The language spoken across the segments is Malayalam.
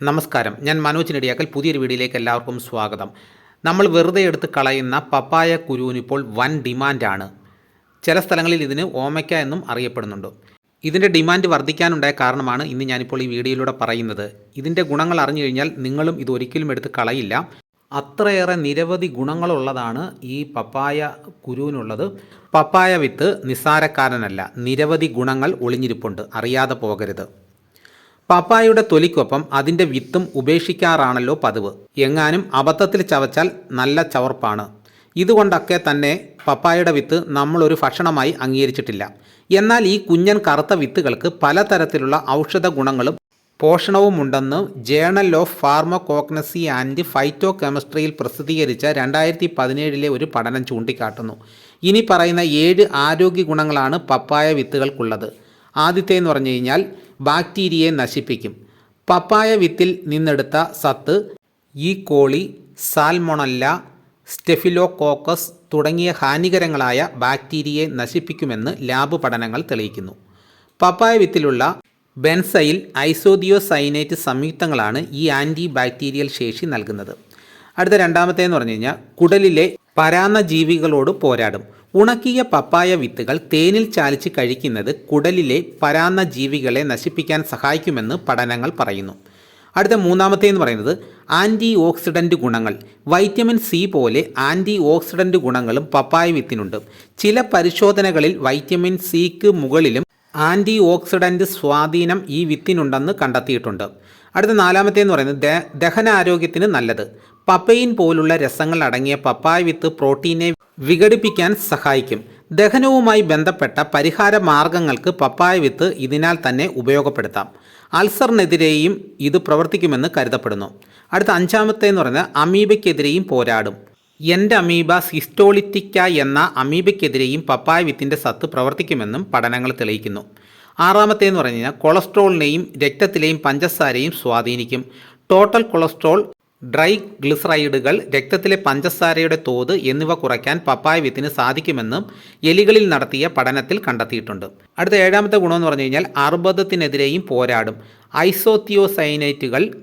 നമസ്കാരം. ഞാൻ മനോജ് നെടിയാക്കൽ. പുതിയൊരു വീഡിയോയിലേക്ക് എല്ലാവർക്കും സ്വാഗതം. നമ്മൾ വെറുതെ എടുത്ത് കളയുന്ന പപ്പായ കുരുവിന് ഇപ്പോൾ വൻ ഡിമാൻഡാണ്. ചില സ്ഥലങ്ങളിൽ ഇതിന് ഓമയ്ക്ക എന്നും അറിയപ്പെടുന്നുണ്ട്. ഇതിന്റെ ഡിമാൻഡ് വർദ്ധിക്കാനുണ്ടായ കാരണമാണ് ഇന്ന് ഞാനിപ്പോൾ ഈ വീഡിയോയിലൂടെ പറയുന്നത്. ഇതിന്റെ ഗുണങ്ങൾ അറിഞ്ഞു കഴിഞ്ഞാൽ നിങ്ങളും ഇത് ഒരിക്കലും എടുത്ത് കളയില്ല. അത്രയേറെ നിരവധി ഗുണങ്ങളുള്ളതാണ് ഈ പപ്പായ കുരുവിനുള്ളത്. പപ്പായ വിത്ത് നിസ്സാരക്കാരനല്ല. നിരവധി ഗുണങ്ങൾ ഒളിഞ്ഞിരിപ്പുണ്ട്. അറിയാതെ പോകരുത്. പപ്പായയുടെ തൊലിക്കൊപ്പം അതിന്റെ വിത്തും ഉപേക്ഷിക്കാറാണല്ലോ പതിവ്. എങ്ങാനും അബദ്ധത്തിൽ ചവച്ചാൽ നല്ല ചവർപ്പാണ്. ഇതുകൊണ്ടൊക്കെ തന്നെ പപ്പായയുടെ വിത്ത് നമ്മളൊരു ഭക്ഷണമായി അംഗീകരിച്ചിട്ടില്ല. എന്നാൽ ഈ കുഞ്ഞൻ കറുത്ത വിത്തുകൾക്ക് പലതരത്തിലുള്ള ഔഷധ ഗുണങ്ങളും പോഷണവുമുണ്ടെന്ന് ജേണൽ ഓഫ് ഫാർമകോഗ്നസി ആൻഡ് ഫൈറ്റോ കെമിസ്ട്രിയിൽ പ്രസിദ്ധീകരിച്ച രണ്ടായിരത്തി പതിനേഴിലെ ഒരു പഠനം ചൂണ്ടിക്കാട്ടുന്നു. ഇനി പറയുന്ന ഏഴ് ആരോഗ്യ ഗുണങ്ങളാണ് പപ്പായ വിത്തുകൾക്കുള്ളത്. ആദ്യത്തെ എന്ന് പറഞ്ഞു കഴിഞ്ഞാൽ ബാക്ടീരിയയെ നശിപ്പിക്കും. പപ്പായ വിത്തിൽ നിന്നെടുത്ത സത്ത് ഈ കോളി സാൽമൊണല്ല സ്റ്റെഫിലോകോക്കസ് തുടങ്ങിയ ഹാനികരങ്ങളായ ബാക്ടീരിയയെ നശിപ്പിക്കുമെന്ന് ലാബ് പഠനങ്ങൾ തെളിയിക്കുന്നു. പപ്പായ വിത്തിലുള്ള ബെൻസൈൽ ഐസോദിയോസൈനേറ്റ് സംയുക്തങ്ങളാണ് ഈ ആന്റി ബാക്ടീരിയൽ ശേഷി നൽകുന്നത്. അടുത്ത രണ്ടാമത്തേന്ന് പറഞ്ഞു കഴിഞ്ഞാൽ കുടലിലെ പരാന്ന ജീവികളോട് പോരാടും. ഉണക്കിയ പപ്പായ വിത്തുകൾ തേനിൽ ചാലിച്ച് കഴിക്കുന്നത് കുടലിലെ പരാന്ന ജീവികളെ നശിപ്പിക്കാൻ സഹായിക്കുമെന്ന് പഠനങ്ങൾ പറയുന്നു. അടുത്ത മൂന്നാമത്തെ എന്ന് പറയുന്നത് ആന്റി ഓക്സിഡന്റ് ഗുണങ്ങൾ. വൈറ്റമിൻ സി പോലെ ആന്റി ഓക്സിഡന്റ് ഗുണങ്ങളും പപ്പായ വിത്തിനുണ്ട്. ചില പരിശോധനകളിൽ വൈറ്റമിൻ സിക്ക് മുകളിലും ആന്റി ഓക്സിഡന്റ് സ്വാധീനം ഈ വിത്തിനുണ്ടെന്ന് കണ്ടെത്തിയിട്ടുണ്ട്. അടുത്ത നാലാമത്തേന്ന് പറയുന്നത് ദഹനാരോഗ്യത്തിന് നല്ലത്. പപ്പയിൻ പോലുള്ള രസങ്ങൾ അടങ്ങിയ പപ്പായ വിത്ത് പ്രോട്ടീനെ വിഘടിപ്പിക്കാൻ സഹായിക്കും. ദഹനവുമായി ബന്ധപ്പെട്ട പരിഹാര മാർഗങ്ങൾക്ക് പപ്പായ വിത്ത് ഇതിനാൽ തന്നെ ഉപയോഗപ്പെടുത്താം. അൾസറിനെതിരെയും ഇത് പ്രവർത്തിക്കുമെന്ന് കരുതപ്പെടുന്നു. അടുത്ത അഞ്ചാമത്തെ എന്ന് പറയുന്നത് അമീബയ്ക്കെതിരെയും പോരാടും. എന്റെ അമീബ ഹിസ്റ്റോളിറ്റിക്ക എന്ന അമീബയ്ക്കെതിരെയും പപ്പായ വിത്തിന്റെ സത്ത് പ്രവർത്തിക്കുമെന്നും പഠനങ്ങൾ തെളിയിക്കുന്നു. ആറാമത്തേന്ന് പറഞ്ഞു കഴിഞ്ഞാൽ കൊളസ്ട്രോളിനെയും രക്തത്തിലെയും പഞ്ചസാരയും സ്വാധീനിക്കും. ടോട്ടൽ കൊളസ്ട്രോൾ ഡ്രൈ ഗ്ലിസറൈഡുകൾ രക്തത്തിലെ പഞ്ചസാരയുടെ തോത് എന്നിവ കുറയ്ക്കാൻ പപ്പായ വിത്തിന് സാധിക്കുമെന്നും എലികളിൽ നടത്തിയ പഠനത്തിൽ കണ്ടെത്തിയിട്ടുണ്ട്. അടുത്ത ഏഴാമത്തെ ഗുണമെന്ന് പറഞ്ഞു കഴിഞ്ഞാൽ അർബുദത്തിനെതിരെയും പോരാടും. ഐസോത്തിയോസൈനൈറ്റുകൾ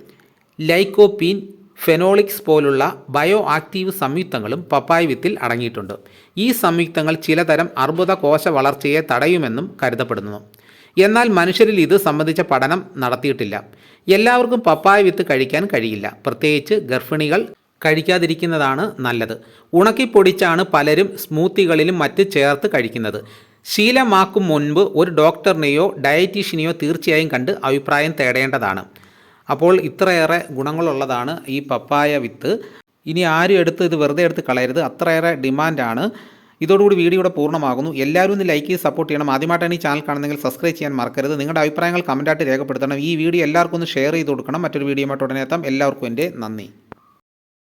ലൈക്കോപ്പീൻ ഫെനോളിക്സ് പോലുള്ള ബയോ ആക്റ്റീവ് സംയുക്തങ്ങളും പപ്പായ വിത്തിൽ അടങ്ങിയിട്ടുണ്ട്. ഈ സംയുക്തങ്ങൾ ചിലതരം അർബുദ കോശ വളർച്ചയെ തടയുമെന്നും കരുതപ്പെടുന്നു. എന്നാൽ മനുഷ്യരിൽ ഇത് സംബന്ധിച്ച പഠനം നടത്തിയിട്ടില്ല. എല്ലാവർക്കും പപ്പായ വിത്ത് കഴിക്കാൻ കഴിയില്ല. പ്രത്യേകിച്ച് ഗർഭിണികൾ കഴിക്കാതിരിക്കുന്നതാണ് നല്ലത്. ഉണക്കിപ്പൊടിച്ചാണ് പലരും സ്മൂത്തികളിലും മറ്റ് ചേർത്ത് കഴിക്കുന്നത്. ശീലമാക്കും മുൻപ് ഒരു ഡോക്ടറിനെയോ ഡയറ്റീഷ്യനെയോ തീർച്ചയായും കണ്ട് അഭിപ്രായം തേടേണ്ടതാണ്. അപ്പോൾ ഇത്രയേറെ ഗുണങ്ങളുള്ളതാണ് ഈ പപ്പായ വിത്ത്. ഇനി ആരും എടുത്ത് ഇത് വെറുതെ എടുത്ത് കളയരുത്. അത്രയേറെ ഡിമാൻഡാണ്. ഇതോടുകൂടി വീഡിയോയുടെ പൂർണമാകുന്നു. എല്ലാവരും ഒന്ന് ലൈക്ക് ചെയ്ത് സപ്പോർട്ട് ചെയ്യണം. ആദ്യമായിട്ടാണ് ഈ ചാനൽ കാണുന്നെങ്കിൽ സബ്സ്ക്രൈബ് ചെയ്യാൻ മറക്കരുത്. നിങ്ങളുടെ അഭിപ്രായങ്ങൾ കമന്റായിട്ട് രേഖപ്പെടുത്തണം. ഈ വീഡിയോ എല്ലാവർക്കും ഒന്ന് ഷെയർ ചെയ്ത് കൊടുക്കണം. മറ്റൊരു വീഡിയോ ആയിട്ട് ഉടനെ എത്താം. എല്ലാവർക്കും എന്റെ നന്ദി.